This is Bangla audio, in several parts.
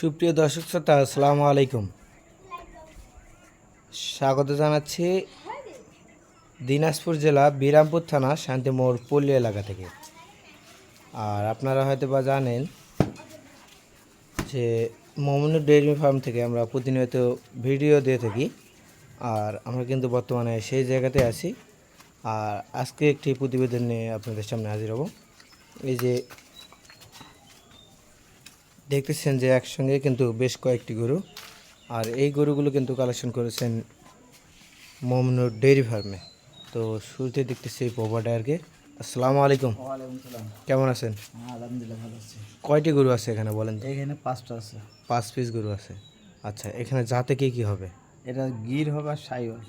সুপ্রিয় দর্শক শ্রোতা, আসসালামু আলাইকুম। স্বাগত জানাচ্ছি দিনাজপুর জেলা বিরামপুর থানা শান্তিমোড় পল্লী এলাকা থেকে। আর আপনারা হয়তো বা জানেন যে মমনুর ডেয়ারি ফার্ম থেকে আমরা প্রতিনিয়ত ভিডিও দিয়ে থাকি। আর আমরা কিন্তু বর্তমানে সেই জায়গাতে আছি। আর আজকে একটি প্রতিবেদন নিয়ে আপনাদের সামনে হাজির হব। এই যে দেখতেছেন যে একসঙ্গে কিন্তু বেশ কয়েকটি গরু। আর এই গরুগুলো কিন্তু কালেকশন করেছেন মমনুর ডেয়ারি ফার্মে। তো শুরুতে দেখতেছি বাবা ডায়ারকে আসসালামু আলাইকুম। কেমন আছেন? হ্যাঁ আলহামদুলিল্লাহ ভালো আছি। কয়টি গরু আছে এখানে বলেন তো? এখানে পাঁচটা আছে। পাঁচ পিস গরু আছে। আচ্ছা এখানে যাতে কি কি হবে? এটা গির হবে আর সাইওয়াল।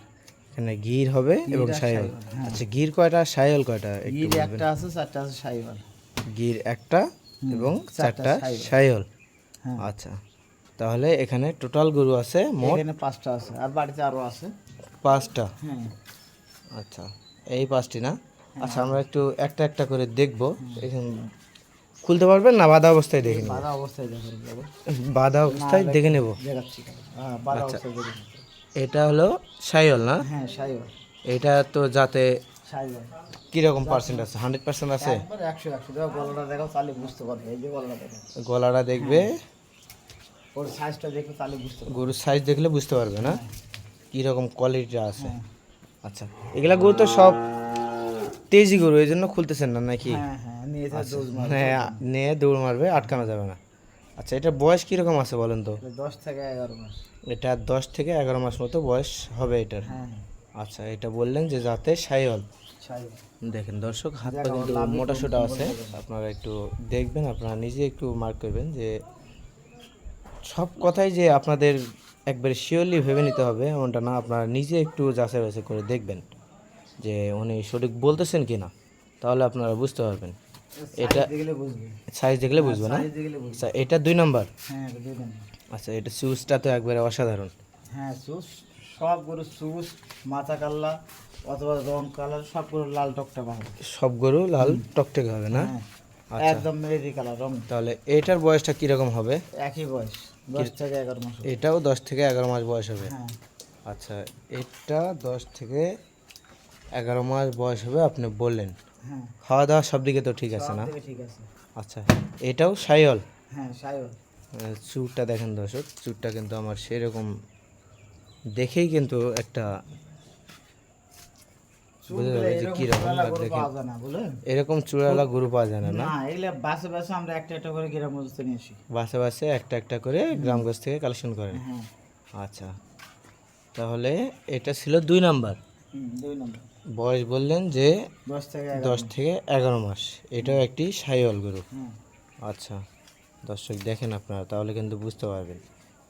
এখানে গির হবে এবং সাইওয়াল, হ্যাঁ। আচ্ছা গির কয়টা সাইল কয়টা গির একটা আছে চারটা আছে সাইওয়াল। গির একটা এবং চারটা। সাইল হ্যাঁ। আচ্ছা তাহলে এখানে টোটাল গরু আছে মোট এখানে পাঁচটা আছে আর বাড়িতে আরও আছে। পাঁচটা? হ্যাঁ আচ্ছা এই পাঁচটি না? আচ্ছা আমরা একটু একটা একটা করে দেখব। এখন খুলতে পারবেন না বাধা অবস্থায় দেখে নেব? বাধা অবস্থায় দেখেন যাব বাধা অবস্থায় দেখে নেব? হ্যাঁ বাধা আচ্ছা। অবস্থায় দেখে এটা হলো সাইল না? হ্যাঁ সাইওয়াল এটা তো যাতে কীরকম পার্সেন্ট আছে? হান্ড্রেড পার্সেন্ট আছে? একশো একশো। দেখো গলাটা দেখো তাহলে বুঝতে পারবে। এই যে গলাটা দেখো। গলাটা দেখবে। ওর সাইজটা দেখো তাহলে বুঝতে পারবে। গরুর সাইজ দেখলে বুঝতে পারবে না? কীরকম কোয়ালিটিটা আছে? হ্যাঁ। আচ্ছা এগুলা গরু তো সব তেজি গরু এই জন্য খুলতেছেন না নাকি? হ্যাঁ হ্যাঁ মানে নিয়ে দৌড় মারবে আটকানো যাবে না। আচ্ছা এটা বয়স কীরকম আছে বলেন তো? দশ থেকে এগারো মাস। এটা দশ থেকে এগারো মাস মতো বয়স হবে এটার। হ্যাঁ। আচ্ছা এটা বললেন যে যাতে সাইল সাইওয়াল দেখেন দর্শক হাত পা কিন্তু মোটা সোটা আছে। আপনারা একটু দেখবেন আপনারা নিজে একটু মার্ক করবেন যে সব কথাই যে আপনাদের একবারে শিওরলি ভেবে নিতে হবে এমনটা না। আপনারা নিজে একটু যাচাই বাছাই করে দেখবেন যে উনি সঠিক বলতেছেন কি না তাহলে আপনারা বুঝতে পারবেন। এটা সাইজ দেখলে বুঝবে না? আচ্ছা এটা দুই নাম্বার হ্যাঁ আচ্ছা এটা সুজটা তো একবারে অসাধারণ। হ্যাঁ সুস সব গরু সুস মাথা কাল্লা অথবা রং কালার সব গরু লাল টকটা হবে। সব গরু লাল টকটকে হবে না? হ্যাঁ আচ্ছা। একদম মেহেদি কালার রং। তাহলে এটার বয়সটা কীরকম হবে? একই বয়স দশ থেকে এগারো মাস এটাও দশ থেকে এগারো মাস বয়স হবে? হ্যাঁ। আচ্ছা এটা দশ থেকে এগারো মাস বয়স হবে আপনি বললেন। হ্যাঁ। খাওয়া দাওয়া সব দিকে তো ঠিক আছে না? ঠিক আছে। আচ্ছা এটাও সাইল হ্যাঁ সাইওয়াল চুরটা দেখেন দর্শক চুরটা কিন্তু আমার সেরকম দেখেই কিন্তু একটা এরকম চূড়ালা গরু পাওয়া যায় না না বাসে বাসে আমরা একটা একটা করে গ্রাম নিয়ে আসি। বাসে বাসে একটা একটা করে গ্রামগঞ্জ থেকে কালেকশন করেন। হ্যাঁ। আচ্ছা। তাহলে এটা ছিল দুই নাম্বার। দুই নম্বর। বয়স বললেন যে দশ থেকে এগারো মাস। এটাও একটি সাইওয়াল গরু। আচ্ছা। দর্শক দেখেন আপনারা তাহলে কিন্তু বুঝতে পারবেন।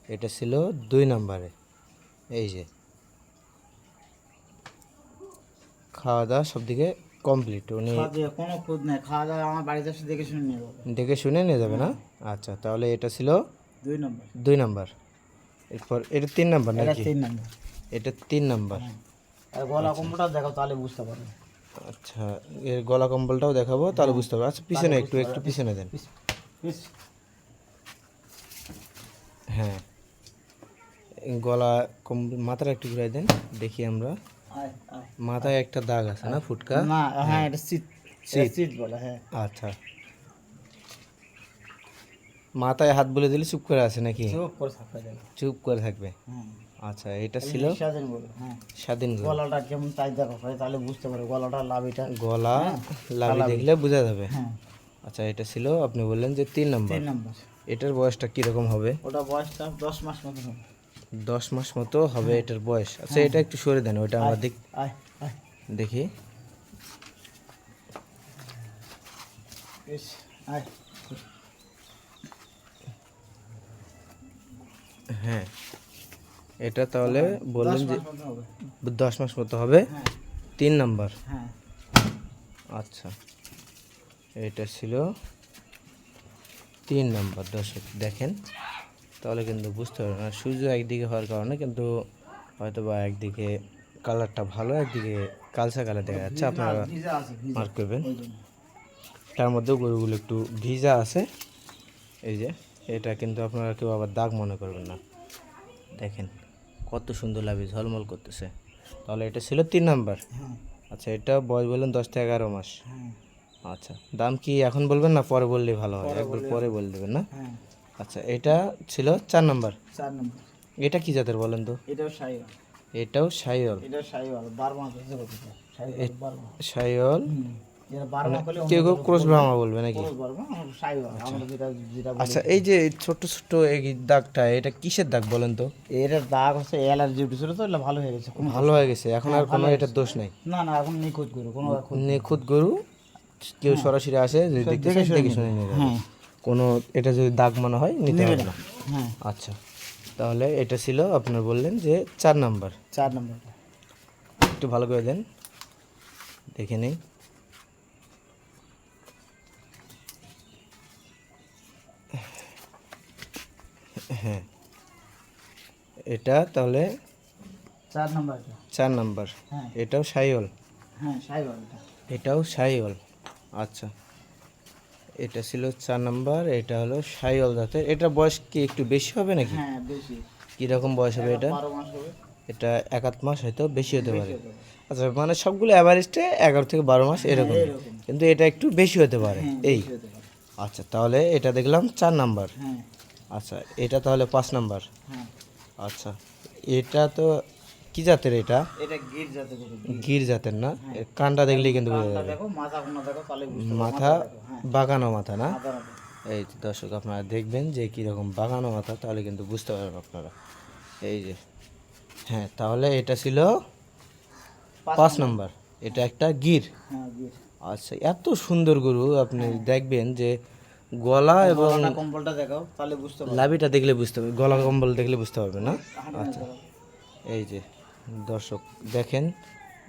এটা ছিল দুই নাম্বারে। এই যে। খাওয়া দাওয়া সব দিকে কমপ্লিট উনি কোনো খুদ নেই। খাওয়া দাওয়া আমার বাড়িতে এসে দেখে শুনে নিয়ে যাব। দেখে শুনে নিয়ে যাবে না? আচ্ছা তাহলে এটা ছিল দুই নম্বর। দুই নাম্বার। এরপর এটা তিন নাম্বার নাকি? তিন নম্বর। এটা তিন নাম্বার। আর গলা কম্বলটা দেখো তাহলে বুঝতে পারবে। আচ্ছা এর গলা কম্বলটাও দেখাবো তাহলে বুঝতে পারবে। আচ্ছা পিছনে একটু একটু পিছনে দেন। হ্যাঁ। গলা কম্বল মাথাটা একটু ঘুরাই দেন দেখি আমরা। আয়, আয়। মাথায় একটা দাগ আছে না ফুটকা? না হ্যাঁ এটা সিট সিট। সিট বলে হ্যাঁ। আচ্ছা। মাথায় হাত বলে দিলে চুপ করে আছে নাকি? চুপ করে থাকতে যাবে চুপ করে থাকবে। হ্যাঁ আচ্ছা এটা ছিল স্বাধীন বলে হ্যাঁ। স্বাধীন গরু। গলাটা কেমন তাই দেখো ভাই, তাহলে বুঝতে পারবে গলাটা লাভিটা। গলা লাভি দেখলে বোঝা যাবে। হ্যাঁ। আচ্ছা এটা ছিল আপনি বললেন যে তিন নম্বর। তিন নম্বর। এটার বয়সটা কীরকম হবে? ওটা বয়সটা দশ মাস মতন হবে। দশ মাস মতো হবে এটার বয়স। আচ্ছা এটা একটু সরে দেন ওইটা আমরা দেখ আয় দেখি। হ্যাঁ এটা তাহলে বললেন যে দশ মাস মতো হবে। হ্যাঁ। তিন নাম্বার। হ্যাঁ। আচ্ছা এটা ছিল তিন নাম্বার দর্শক দেখেন। তাহলে কিন্তু বুঝতে পারবেন না। সূর্য একদিকে হওয়ার কারণে কিন্তু হয়তো বা একদিকে কালারটা ভালো একদিকে কালসা কালার দেখা যাচ্ছে। আপনারা মার্ক করবেন। তার মধ্যেও গরুগুলো একটু ভিজা আছে। এই যে এটা কিন্তু আপনারা কেউ আবার দাগ মনে করবেন না। দেখেন কত সুন্দর লাভি ঝলমল করতেছে। তাহলে এটা ছিল তিন নাম্বার। হ্যাঁ। আচ্ছা এটা বয়স বললেন দশ থেকে এগারো মাস। হ্যাঁ। আচ্ছা দাম কি এখন বলবেন না? পরে বললেই ভালো হয়। একবার পরে বলে দেবেন না? হ্যাঁ। আচ্ছা এটা ছিল চার নাম্বার। চার নম্বর। এটা কি জাতের বলেন তো? এটাও সাইওয়াল। এটাও সাইওয়াল। এটা বারো মাস হলে কেউ কেউ ক্রস ব্রাহ্মা বলবে নাকি? বলি। আচ্ছা এই যে ছোট ছোট এই দাগটা এটা কিসের দাগ বলেন তো? দাগ হচ্ছে অ্যালার্জি উঠেছিল তো এটা ভালো হয়ে গেছে। কোনো ভালো হয়ে গেছে এখন আর কোনো এটার দোষ নাই। না না এখন কোনো নিখুঁত গরু কেউ সরাসরি আসে দেখতে দেখে শুনে হ্যাঁ। কোনো এটা যদি দাগ মনে হয় নিতে হবে না। হ্যাঁ। আচ্ছা। তাহলে এটা ছিল আপনার বললেন যে চার নাম্বার। চার নম্বরটা একটু ভালো করে দেন। দেখে নেই হ্যাঁ। এটা তাহলে চার নম্বরটা চার নাম্বার। হ্যাঁ। এটাও সাইওল। হ্যাঁ সাইওয়াল এটা। এটাও সাইওল। আচ্ছা। এটা ছিল চার নাম্বার এটা হলো সাইওল জাতের এটা বয়স কি একটু বেশি হবে নাকি? হ্যাঁ বেশি। কীরকম বয়স হবে এটা? এটা এক আধ মাস হয়তো বেশি হতে পারে। আচ্ছা মানে সবগুলো অ্যাভারেজে এগারো থেকে বারো মাস এরকম। এরকম। কিন্তু এটা একটু বেশি হতে পারে। হ্যাঁ এই। আচ্ছা তাহলে এটা দেখলাম চার নাম্বার। হ্যাঁ। আচ্ছা এটা তাহলে পাঁচ নাম্বার। হ্যাঁ। আচ্ছা এটা তো কি জাতের এটা? গির জাতে গরু গির জাতের না? কানটা দেখলেই কিন্তু মাথা হ্যাঁ বাগানো মাথা না? এই যে দর্শক আপনারা দেখবেন যে কীরকম বাগানো মাথা তাহলে কিন্তু বুঝতে পারবেন আপনারা। এই যে হ্যাঁ তাহলে এটা ছিল পাঁচ নম্বর। এটা একটা গির। হ্যাঁ আচ্ছা এত সুন্দর গরু আপনি দেখবেন যে গলা এবং কম্বলটা দেখাও তাহলে বুঝতে পারবে লাভিটা দেখলে বুঝতে পারবে গলা কম্বল দেখলে বুঝতে পারবে না? আচ্ছা। এই যে দর্শক দেখেন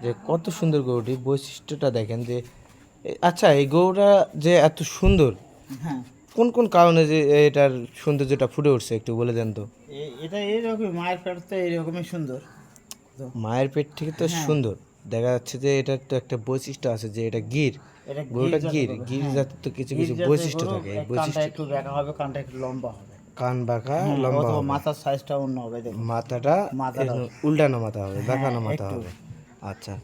যে কত সুন্দর গরুটি বৈশিষ্ট্যটা দেখেন যে আচ্ছা এই গরুটা যে এত সুন্দর হ্যাঁ। কোন কোন কারণে যে এটার সৌন্দর্যটা ফুটে উঠছে একটু বলে দেন তো? এটা এইরকমই মায়ের পেট তো এইরকমই সুন্দর। মায়ের পেট থেকে তো সুন্দর। দেখা যাচ্ছে যে এটার তো একটা বৈশিষ্ট্য আছে যে এটা গির। গরুটা গির গির হ্যাঁ। জাতের তো কিছু কিছু বৈশিষ্ট্য থাকে বৈশিষ্ট্য। একটু বেঁকা হবে কানটা একটু লম্বা হবে। কান বাঁকা হ্যাঁ, লম্বা হবে। মাথার সাইজটা অন্য হবে মাথাটা মাথাটা- উল্টানো মাথা হবে বাঁকানো মাথা হবে। আচ্ছা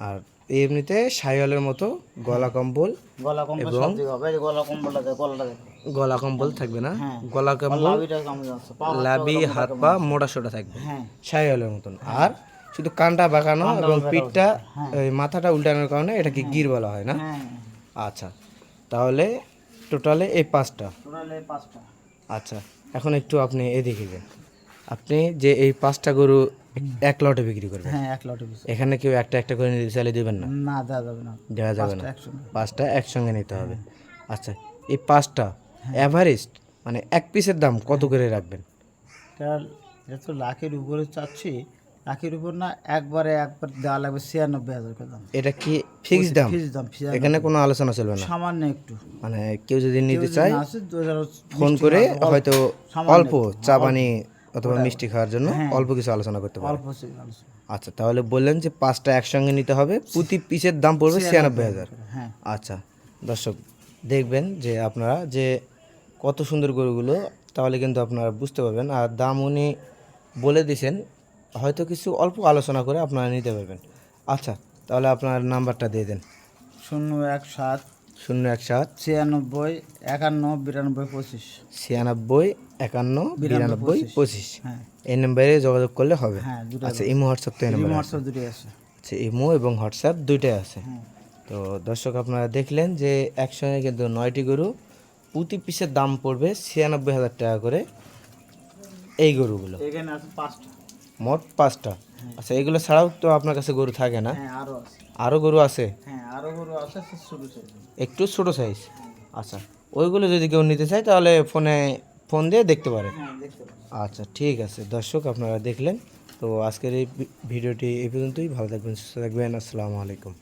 আর এমনিতে সাইওয়ালের মতো গলা কম্বল গলা কম্বল সব দিকে হবে গলা কম্বলটা দেখো গলাটা দেখো। গলা কম্বল থাকবে না? হ্যাঁ। গলা কম্বল লাবি হাত পা মোটা সোটা থাকবে। হ্যাঁ। সাইওয়ালের মতন। আর শুধু কানটা বাঁকানো এবং পিঠটা এই মাথাটা উল্টানোর কারণে এটাকে গির বলা হয় না? হ্যাঁ। আচ্ছা তাহলে টোটালে এই পাঁচটা। আচ্ছা এখন একটু আপনি এদিকে যান। আপনি যে এই পাঁচটা গরু এক লটে বিক্রি করবেন হ্যাঁ এক লটে এখানে কেউ একটা একটা করে নিতে চাইলে দেবেন না? না দেওয়া যাবে না। দেওয়া যাবে না। পাঁচটা একসঙ্গে নিতে হবে। আচ্ছা এই পাঁচটা অ্যাভারেজ মানে এক পিসের দাম কত করে রাখবেন? তো লাখের উপরে চাচ্ছি লাখের উপর না একবারে একবার দেওয়া লাগবে ছিয়ানব্বই হাজার করে দাম। এটা কি ফিক্স দাম? ফিস দাম এখানে কোনো আলোচনা চলবে না? সামান্য একটু। মানে কেউ যদি নিতে চায় ফোন করে হয়তো অল্প চা পানি অথবা মিষ্টি খাওয়ার জন্য অল্প কিছু আলোচনা করতে পারে। অল্প আচ্ছা তাহলে বললেন যে পাঁচটা একসঙ্গে নিতে হবে প্রতি পিসের দাম পড়বে ছিয়ানব্বই হাজার হ্যাঁ। আচ্ছা দর্শক দেখবেন যে আপনারা যে কত সুন্দর গরুগুলো তাহলে কিন্তু আপনারা বুঝতে পারবেন। আর দাম উনি বলে দিয়েছেন হয়তো কিছু অল্প আলোচনা করে আপনারা নিতে পারবেন। আচ্ছা তাহলে আপনার নাম্বারটা দিয়ে দেন। শূন্য এক সাত শূন্য এক সাত। ছিয়ানব্বই একান্ন বিরানব্বই পঁচিশ। ছিয়ানব্বই একান্ন বিরানব্বই পঁচিশ। হ্যাঁ। এই নাম্বারে যোগাযোগ করলে হবে। হ্যাঁ আচ্ছা ইমো হোয়াটসঅ্যাপ তো এই নাম্বার হোয়াটসঅ্যাপ দুটোই আছে। আচ্ছা ইমো এবং হোয়াটসঅ্যাপ দুইটাই আছে। হ্যাঁ। তো দর্শক আপনারা দেখলেন যে একসঙ্গে কিন্তু নয়টি গরু প্রতি পিসের দাম পড়বে ছিয়ানব্বই হাজার টাকা করে এই গরুগুলো। এখানে আছে পাঁচটা। মোট পাঁচটা। আচ্ছা এগুলো ছাড়াও তো আপনার কাছে গরু থাকে না? আরও আরও গরু আছে? হ্যাঁ আরও গরু আছে ছোটো একটু ছোট সাইজ? আচ্ছা ওইগুলো যদি কেউ নিতে চায় তাহলে ফোনে ফোন দিয়ে দেখতে পারে হ্যাঁ আচ্ছা ঠিক আছে। দর্শক আপনারা দেখলেন। তো আজকের এই ভিডিওটি এই পর্যন্তই। ভালো থাকবেন সুস্থ থাকবেন। আসসালামু আলাইকুম।